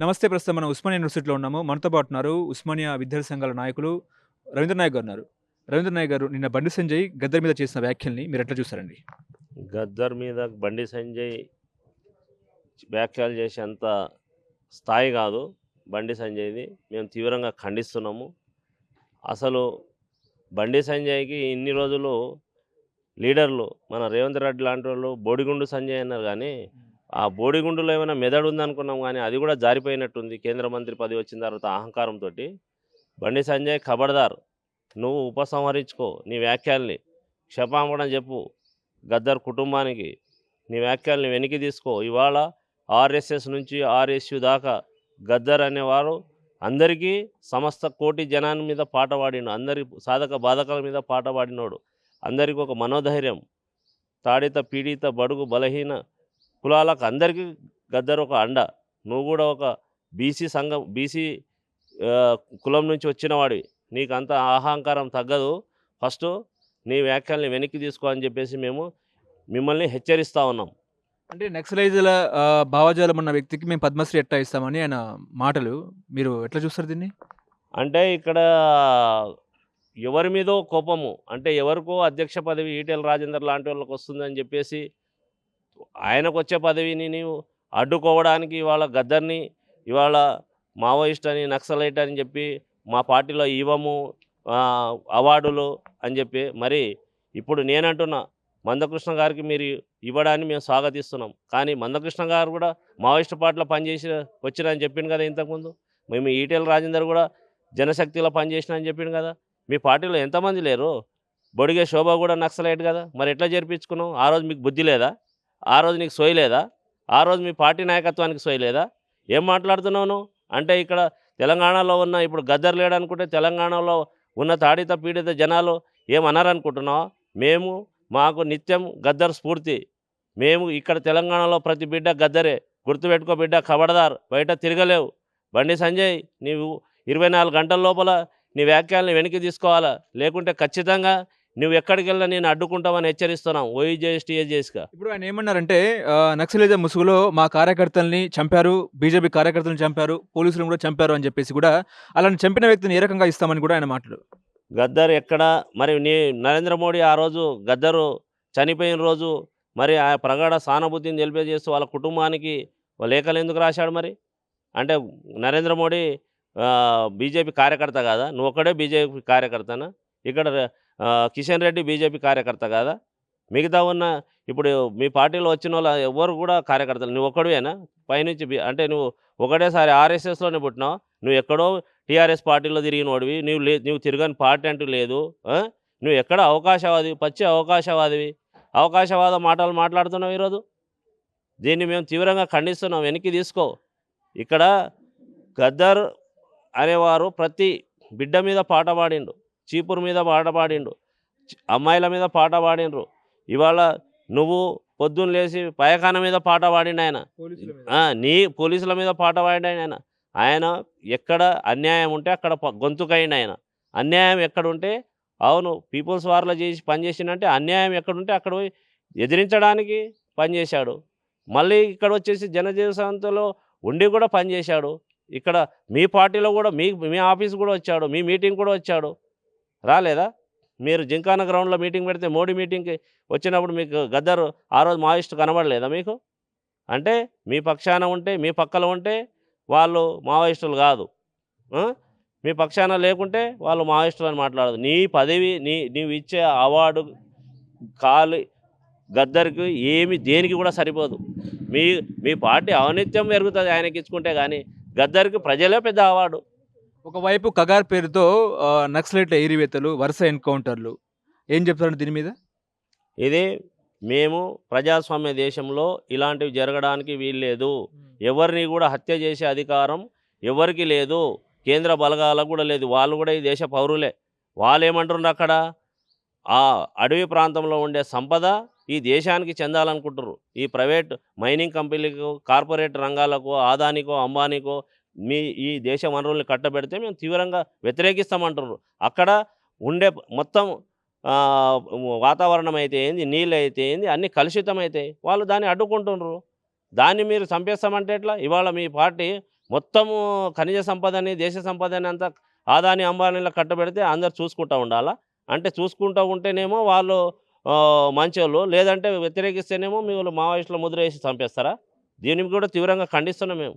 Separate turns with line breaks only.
నమస్తే ప్రస్తుతం మనం ఉస్మానియా యూనివర్సిటీలో ఉన్నాము. మనతో పాటు ఉన్నారు ఉస్మానియా విద్యార్థి సంఘాల నాయకులు రవీంద్ర నాయక్ గారు ఉన్నారు. రవీంద్ర నాయక్ గారు నిన్న బండి సంజయ్ గద్దర్ మీద చేసిన వ్యాఖ్యల్ని మీరు ఎట్లా చూసారండి
గద్దర్ మీద బండి సంజయ్ వ్యాఖ్యలు చేసేంత స్థాయి కాదు బండి సంజయ్ది. మేము తీవ్రంగా ఖండిస్తున్నాము. అసలు బండి సంజయ్కి ఇన్ని రోజులు లీడర్లు మన రేవంత్ రెడ్డి లాంటి వాళ్ళు బోడిగుండు సంజయ్ అన్నారు కానీ ఆ బోడిగుండులో ఏమైనా మెదడు ఉందనుకున్నాం కానీ అది కూడా జారిపోయినట్టుంది. కేంద్ర మంత్రి పదవి వచ్చిన తర్వాత అహంకారంతో బండి సంజయ్ ఖబర్దార్ నువ్వు ఉపసంహరించుకో నీ వ్యాఖ్యల్ని. క్షమాపణ చెప్పు గద్దర్ కుటుంబానికి. నీ వ్యాఖ్యల్ని వెనక్కి తీసుకో. ఇవాళ ఆర్ఎస్ఎస్ నుంచి ఆర్ఎస్యు దాకా గద్దర్ అనేవారు అందరికీ సమస్త కోటి జనాన్ని మీద పాట పాడినాడు అందరి సాధక బాధకాల మీద పాట పాడినోడు. అందరికీ ఒక మనోధైర్యం. తాడిత పీడిత బడుగు బలహీన కులాలకు అందరికీ గద్దర్ ఒక అండ. నువ్వు కూడా ఒక బీసీ సంఘం బీసీ కులం నుంచి వచ్చిన వాడివి నీకు అంత అహంకారం తగ్గదు. ఫస్ట్ నీ వ్యాఖ్యల్ని వెనక్కి తీసుకో అని చెప్పేసి మేము మిమ్మల్ని హెచ్చరిస్తూ ఉన్నాం.
అంటే నక్సలైజుల భావజాలం ఉన్న వ్యక్తికి మేము పద్మశ్రీ ఎట్టా ఇస్తామని ఆయన మాటలు. మీరు ఎట్లా చూస్తారు దీన్ని?
అంటే ఇక్కడ ఎవరి మీదో కోపము. అంటే ఎవరికో అధ్యక్ష పదవి ఈటెల రాజేందర్ లాంటి వాళ్ళకి వస్తుందని చెప్పేసి ఆయనకు వచ్చే పదవిని నీవు అడ్డుకోవడానికి ఇవాళ గద్దర్ని ఇవాళ మావోయిస్ట్ అని నక్సలైట్ అని చెప్పి మా పార్టీలో ఇవ్వము అవార్డులు అని చెప్పి మరి ఇప్పుడు నేనంటున్నా మందకృష్ణ గారికి మీరు ఇవ్వడాన్ని మేము స్వాగతిస్తున్నాం. కానీ మందకృష్ణ గారు కూడా మావోయిస్ట్ పార్టీలో పనిచేసి వచ్చిన చెప్పింది చెప్పిండు కదా ఇంతకుముందు. మేము ఈటెల రాజేందర్ కూడా జనశక్తిలో పనిచేసిన అని చెప్పిండు కదా. మీ పార్టీలో ఎంతమంది లేరు? బొడిగే శోభ కూడా నక్సలైట్ కదా. మరి ఎట్లా జరిపించుకున్నాం ఆ రోజు మీకు బుద్ధి లేదా? ఆ రోజు నీకు సోయలేదా ఆ రోజు మీ పార్టీ నాయకత్వానికి సోయలేదా ఏం మాట్లాడుతున్నావు అంటే ఇక్కడ తెలంగాణలో ఉన్న ఇప్పుడు గద్దర్ లేడనుకుంటే తెలంగాణలో ఉన్న తాడిత పీడిత జనాలు ఏమన్నారనుకుంటున్నావు మేము మాకు నిత్యం గద్దర్ స్ఫూర్తి. మేము ఇక్కడ తెలంగాణలో ప్రతి బిడ్డ గద్దరే. గుర్తుపెట్టుకో బిడ్డ కబడదార్. బయట తిరగలేవు. బండి సంజయ్ నీవు ఇరవై నాలుగు గంటల లోపల నీ వ్యాఖ్యల్ని వెనక్కి తీసుకోవాలా? లేకుంటే ఖచ్చితంగా నువ్వు ఎక్కడికి వెళ్ళినా నేను అడ్డుకుంటామని హెచ్చరిస్తున్నాం ఓఈజేఎస్ టీఎస్జేఎస్గా
ఇప్పుడు ఆయన ఏమన్నారంటే నక్సలిజం ముసుగులో మా కార్యకర్తల్ని చంపారు బీజేపీ కార్యకర్తలను చంపారు పోలీసులను కూడా చంపారు అని చెప్పేసి కూడా అలాంటి చంపిన వ్యక్తిని ఏ రకంగా ఇస్తామని కూడా ఆయన మాటలు.
గద్దర్ ఎక్కడ? మరి నీ నరేంద్ర మోడీ ఆ రోజు గద్దరు చనిపోయిన రోజు మరి ఆ ప్రగాఢ సానుభూతిని తెలిపజేస్తూ వాళ్ళ కుటుంబానికి లేఖలు ఎందుకు రాశాడు మరి? అంటే నరేంద్ర మోడీ బీజేపీ కార్యకర్త కాదా? నువ్వు ఒక్కడే బీజేపీ కార్యకర్తనా? ఇక్కడ కిషన్ రెడ్డి బీజేపీ కార్యకర్త కాదా? మిగతా ఉన్న ఇప్పుడు మీ పార్టీలో వచ్చిన వాళ్ళ ఎవరు కూడా కార్యకర్తలు? నువ్వు ఒక్కడివేనా? పైనుంచి బి- అంటే నువ్వు ఒకటేసారి ఆర్ఎస్ఎస్లోనే పుట్టినావు. నువ్వు ఎక్కడో టీఆర్ఎస్ పార్టీలో తిరిగినోడివి. నువ్వు లే నువ్వు తిరగని పార్టీ అంటూ లేదు. నువ్వు ఎక్కడ అవకాశవాదివి పచ్చి అవకాశవాదివి? అవకాశవాద మాటలు మాట్లాడుతున్నావు ఈరోజు? దీన్ని మేము తీవ్రంగా ఖండిస్తున్నాం. వెనక్కి తీసుకో. ఇక్కడ గద్దర్ అనేవారు ప్రతి బిడ్డ మీద పాట పాడిండు. చీపురు మీద పాట పాడిండు అమ్మాయిల మీద పాట పాడిండ్రు. ఇవాళ నువ్వు పొద్దున్న లేచి పయకాన మీద పాట పాడిండు ఆయన. నీ పోలీసుల మీద పాట పాడాడు ఆయన ఆయన. ఎక్కడ అన్యాయం ఉంటే అక్కడ గొంతుకైండు ఆయన. అన్యాయం ఎక్కడ ఉంటే అవును పీపుల్స్ వార్లో చేసి పనిచేసిందంటే అన్యాయం ఎక్కడుంటే అక్కడ పోయి ఎదిరించడానికి పనిచేశాడు మళ్ళీ ఇక్కడ వచ్చేసి జనజీవసంతలో ఉండి కూడా పనిచేశాడు ఇక్కడ మీ పార్టీలో కూడా మీ మీ ఆఫీస్ కూడా వచ్చాడు మీ మీటింగ్ కూడా వచ్చాడు. రాలేదా? మీరు జింకాన గ్రౌండ్లో మీటింగ్ పెడితే మోడీ మీటింగ్కి వచ్చినప్పుడు మీకు గద్దరు ఆ రోజు మావోయిస్టు కనబడలేదా మీకు? అంటే మీ పక్షాన ఉంటే మీ పక్కన ఉంటే వాళ్ళు మావోయిస్టులు కాదు. మీ పక్షాన లేకుంటే వాళ్ళు మావోయిస్టులు అని మాట్లాడదు. నీ పదవి నీ నీవు ఇచ్చే అవార్డు కాలు గద్దరికి ఏమి దేనికి కూడా సరిపోదు. మీ మీ పార్టీ ఔనిత్యం పెరుగుతుంది ఆయనకి ఇచ్చుకుంటే కానీ గద్దరికి ప్రజలే పెద్ద అవార్డు.
ఒకవైపు కగార్ పేరుతో నక్సలైట్ల ఏరివేతలు వరుస ఎన్కౌంటర్లు. ఏం చెప్తారు దీని మీద?
ఇది మేము ప్రజాస్వామ్య దేశంలో ఇలాంటివి జరగడానికి వీల్లేదు ఎవరిని కూడా హత్య చేసే అధికారం ఎవరికి లేదు. కేంద్ర బలగాలకు కూడా లేదు. వాళ్ళు కూడా ఈ దేశ పౌరులే. వాళ్ళు ఏమంటున్నారు అక్కడ? ఆ అడవి ప్రాంతంలో ఉండే సంపద ఈ దేశానికి చెందాలనుకుంటున్నారు. ఈ ప్రైవేట్ మైనింగ్ కంపెనీలకు కార్పొరేట్ రంగాలకు ఆదానికో అంబానీకో మీ ఈ దేశ వనరుల్ని కట్టబెడితే మేము తీవ్రంగా వ్యతిరేకిస్తామంటున్నారు. అక్కడ ఉండే మొత్తం వాతావరణం అయితే ఏంది? నీళ్ళు అయితే ఏంది? అన్నీ కలుషితం అయితే వాళ్ళు దాన్ని అడ్డుకుంటున్నారు. దాన్ని మీరు చంపేస్తామంటే ఎట్లా? ఇవాళ మీ పార్టీ మొత్తము ఖనిజ సంపదని దేశ సంపదని అంతా ఆదాని అంబానీలో కట్టబెడితే అందరు చూసుకుంటూ ఉండాలా? అంటే చూసుకుంటూ ఉంటేనేమో వాళ్ళు మంచోళ్ళు. లేదంటే వ్యతిరేకిస్తేనేమో మీ వాళ్ళు మావోయిస్టుల ముద్ర వేసి చంపేస్తారా? దీనికి కూడా తీవ్రంగా ఖండిస్తున్నాం మేము.